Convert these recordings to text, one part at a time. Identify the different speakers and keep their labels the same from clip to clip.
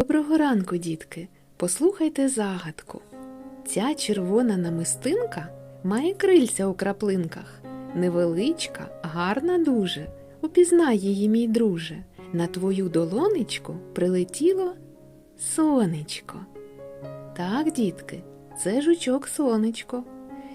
Speaker 1: Доброго ранку, дітки! Послухайте загадку. Ця червона намистинка має крильця у краплинках. Невеличка, гарна дуже. Упізнай її, мій друже. На твою долонечку прилетіло сонечко. Так, дітки, це жучок сонечко.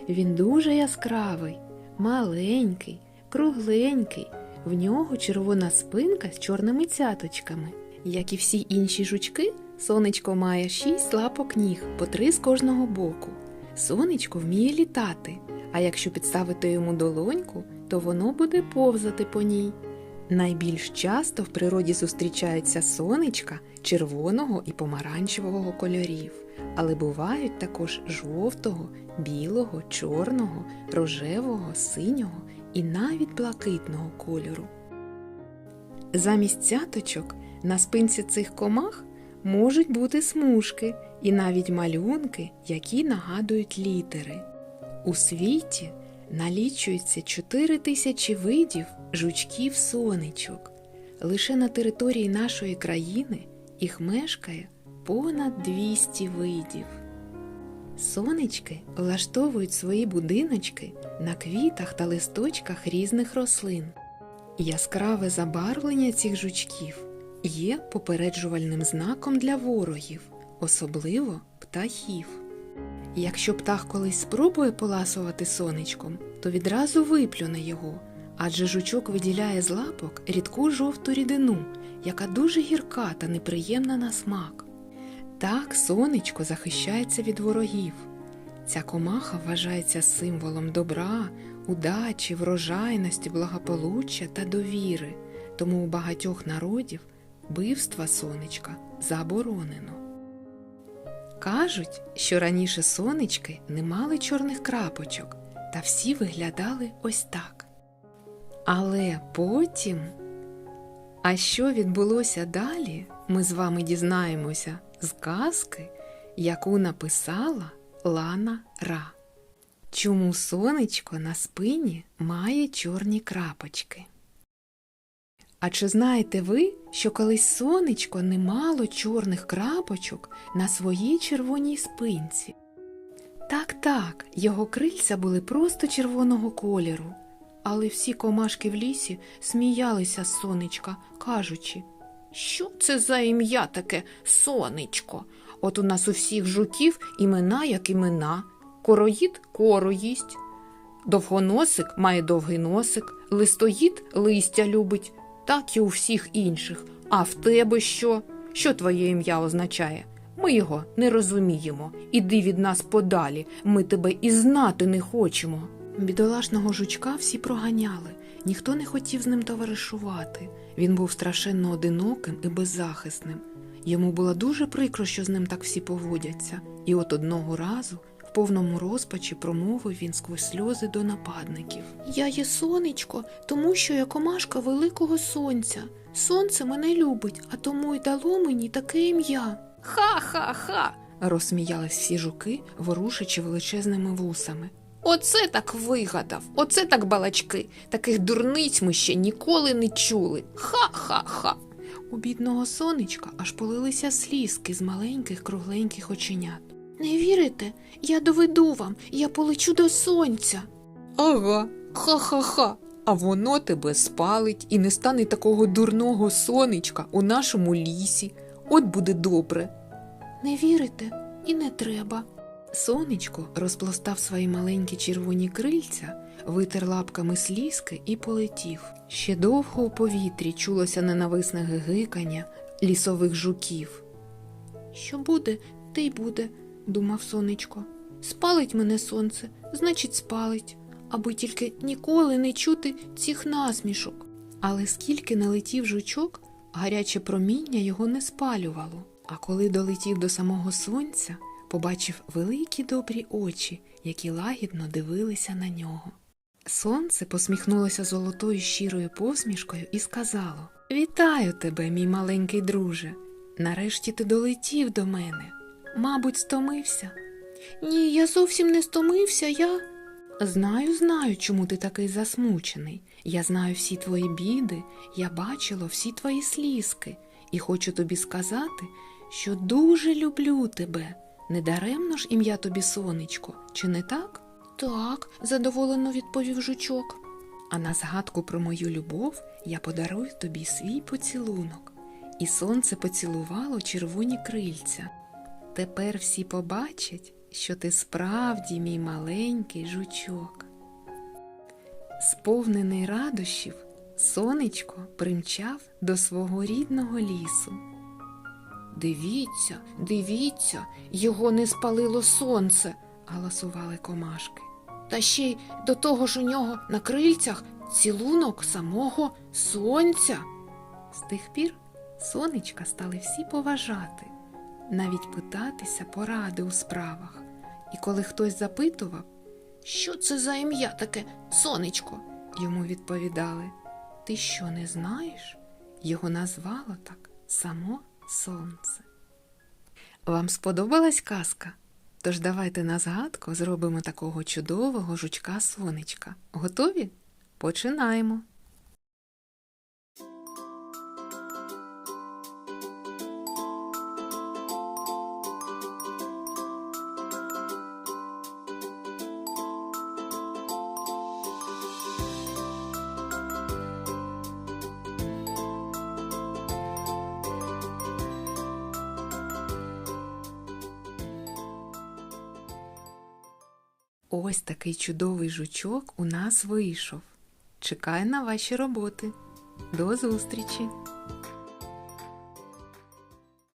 Speaker 1: Він дуже яскравий, маленький, кругленький. В нього червона спинка з чорними цяточками. Як і всі інші жучки, сонечко має шість лапок ніг, по три з кожного боку. Сонечко вміє літати, а якщо підставити йому долоньку, то воно буде повзати по ній. Найбільш часто в природі зустрічаються сонечка червоного і помаранчевого кольорів, але бувають також жовтого, білого, чорного, рожевого, синього і навіть блакитного кольору. Замість цяточок на спинці цих комах можуть бути смужки і навіть малюнки, які нагадують літери. У світі налічується 4 тисячі видів жучків сонечок. Лише на території нашої країни їх мешкає понад 200 видів. Сонечки влаштовують свої будиночки на квітах та листочках різних рослин. Яскраве забарвлення цих жучків є попереджувальним знаком для ворогів, особливо птахів. Якщо птах колись спробує поласувати сонечком, то відразу виплюне його, адже жучок виділяє з лапок рідку жовту рідину, яка дуже гірка та неприємна на смак. Так сонечко захищається від ворогів. Ця комаха вважається символом добра, удачі, врожайності, благополуччя та довіри, тому у багатьох народів бивства сонечка заборонено. Кажуть, що раніше сонечки не мали чорних крапочок, та всі виглядали ось так. Але потім. А що відбулося далі, ми з вами дізнаємося з казки, яку написала Лана Ра. Чому сонечко на спині має чорні крапочки? А чи знаєте ви, що колись сонечко не мало чорних крапочок на своїй червоній спинці? Так, так, його крильця були просто червоного кольору, але всі комашки в лісі сміялися з сонечка, кажучи, що це за ім'я таке сонечко? От у нас у всіх жуків імена як імена. Короїд кору їсть. Довгоносик має довгий носик, листоїд листя любить, так і у всіх інших. А в тебе що? Що твоє ім'я означає? Ми його не розуміємо. Іди від нас подалі, ми тебе і знати не хочемо. Бідолашного жучка всі проганяли, ніхто не хотів з ним товаришувати. Він був страшенно одиноким і беззахисним. Йому було дуже прикро, що з ним так всі поводяться, і от одного разу повному розпачі промовив він сквозь сльози до нападників. Я є сонечко, тому що я комашка великого сонця. Сонце мене любить, а тому й дало мені таке ім'я. Ха-ха-ха. розсміялись всі жуки, ворушачи величезними вусами. Оце так вигадав, оце так балачки. Таких дурниць ми ще ніколи не чули. Ха-ха-ха. У бідного сонечка аж полилися слізки з маленьких кругленьких оченят. Не вірите? Я доведу вам, я полечу до сонця. Ага, ха-ха-ха. А воно тебе спалить і не стане такого дурного сонечка у нашому лісі. От буде добре. Не вірите і не треба. Сонечко розпластав свої маленькі червоні крильця, витер лапками слізки і полетів. Ще довго у повітрі чулося ненависне гигикання лісових жуків. Що буде, те й буде, думав сонечко. Спалить мене сонце, значить, спалить, аби тільки ніколи не чути цих насмішок. Але скільки не летів жучок, гаряче проміння його не спалювало. А коли долетів до самого сонця, побачив великі добрі очі, які лагідно дивилися на нього. Сонце посміхнулося золотою щирою посмішкою і сказало Вітаю тебе, мій маленький друже. Нарешті ти долетів до мене. Мабуть, стомився. Ні, я зовсім не стомився, я. Знаю, знаю, чому ти такий засмучений. Я знаю всі твої біди, я бачила всі твої слізки, і хочу тобі сказати, що дуже люблю тебе. Недаремно ж ім'я тобі сонечко, чи не так? Так, задоволено відповів жучок. А на згадку про мою любов я подарую тобі свій поцілунок. І сонце поцілувало червоні крильця. Тепер всі побачать, що ти справді мій маленький жучок. Сповнений радощів, сонечко примчав до свого рідного лісу. Дивіться, дивіться, його не спалило сонце, галасували комашки. Та ще й до того ж у нього на крильцях цілунок самого сонця. З тих пір сонечка стали всі поважати, навіть питатися поради у справах. І коли хтось запитував, що це за ім'я таке сонечко, йому відповідали: Ти що не знаєш? Його назвало так само сонце. Вам сподобалась казка? Тож давайте на згадку зробимо такого чудового жучка сонечка. Готові? Починаємо. Ось такий чудовий жучок у нас вийшов. Чекаю на ваші роботи. До зустрічі!